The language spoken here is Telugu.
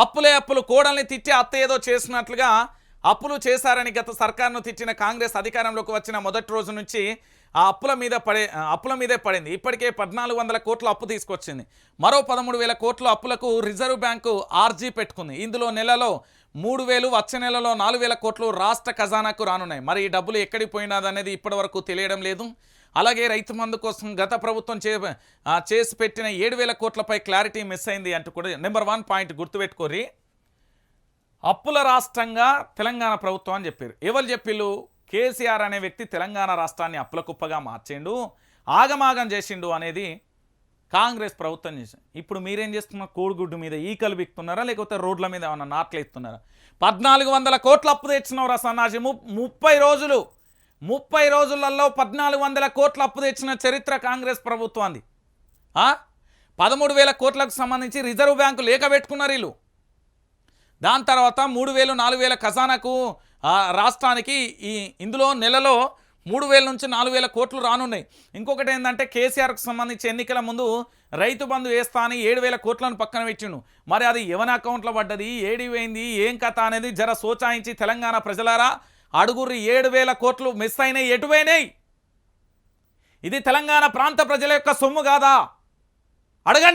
అప్పులే అప్పులు కోడల్ని తిట్టి అత్త ఏదో చేసినట్లుగా అప్పులు చేశారని గత సర్కార్ను తిట్టిన కాంగ్రెస్ అధికారంలోకి వచ్చిన మొదటి రోజు నుంచి ఆ అప్పుల మీద పడే అప్పుల మీదే పడింది. ఇప్పటికే పద్నాలుగు వందల కోట్ల అప్పు తీసుకొచ్చింది. మరో పదమూడు వేల కోట్ల అప్పులకు రిజర్వ్ బ్యాంకు ఆర్జీ పెట్టుకుంది. ఇందులో నెలలో మూడు వేలు వచ్చే నెలలో నాలుగు వేల కోట్లు రాష్ట్ర ఖజానాకు రానున్నాయి. మరి ఈ డబ్బులు ఎక్కడికి పోయినదనేది ఇప్పటివరకు తెలియడం లేదు. అలాగే రైతు మందు కోసం గత ప్రభుత్వం చే చేసి పెట్టిన ఏడు వేల కోట్లపై క్లారిటీ మిస్ అయింది అంటూ కూడా నెంబర్ వన్ పాయింట్ గుర్తుపెట్టుకోరి అప్పుల రాష్ట్రంగా తెలంగాణ ప్రభుత్వం అని చెప్పారు. ఎవరు చెప్పిళ్ళు? కేసీఆర్ అనే వ్యక్తి తెలంగాణ రాష్ట్రాన్ని అప్పుల కుప్పగా మార్చిండు ఆగమాగం చేసిండు అనేది కాంగ్రెస్ ప్రభుత్వం చేసింది. ఇప్పుడు మీరేం చేస్తున్నారు? కోడిగుడ్డు మీద ఈకలు బిక్తున్నారా లేకపోతే రోడ్ల మీద ఏమన్నా నాట్లు ఎత్తున్నారా పద్నాలుగు వందల కోట్ల అప్పు తెచ్చినవరా సన్నాసి? ముప్పై రోజులు ముప్పై రోజులలో పద్నాలుగు వందల కోట్ల అప్పు తెచ్చిన చరిత్ర కాంగ్రెస్ ప్రభుత్వాన్ని. పదమూడు వేల కోట్లకు సంబంధించి రిజర్వ్ బ్యాంకు లేఖ పెట్టుకున్నారు వీళ్ళు. దాని తర్వాత మూడు వేలు నాలుగు వేల ఖజానాకు రాష్ట్రానికి ఈ ఇందులో నెలలో మూడు వేల నుంచి నాలుగు వేల కోట్లు రానున్నాయి. ఇంకొకటి ఏంటంటే కేసీఆర్కు సంబంధించి ఎన్నికల ముందు రైతు బంధు వేస్తా అని ఏడు వేల కోట్లను పక్కన పెట్టిండు. మరి అది ఎవరి అకౌంట్లో పడ్డది? ఏడిపోయింది ఏం కథ అనేది జర సోచాయించి తెలంగాణ ప్రజలారా అడుగుర్రి ఏడు వేల కోట్లు మిస్ అయినాయి ఎటువైనాయి ఇది తెలంగాణ ప్రాంత ప్రజల యొక్క సొమ్ము కాదా? అడగండి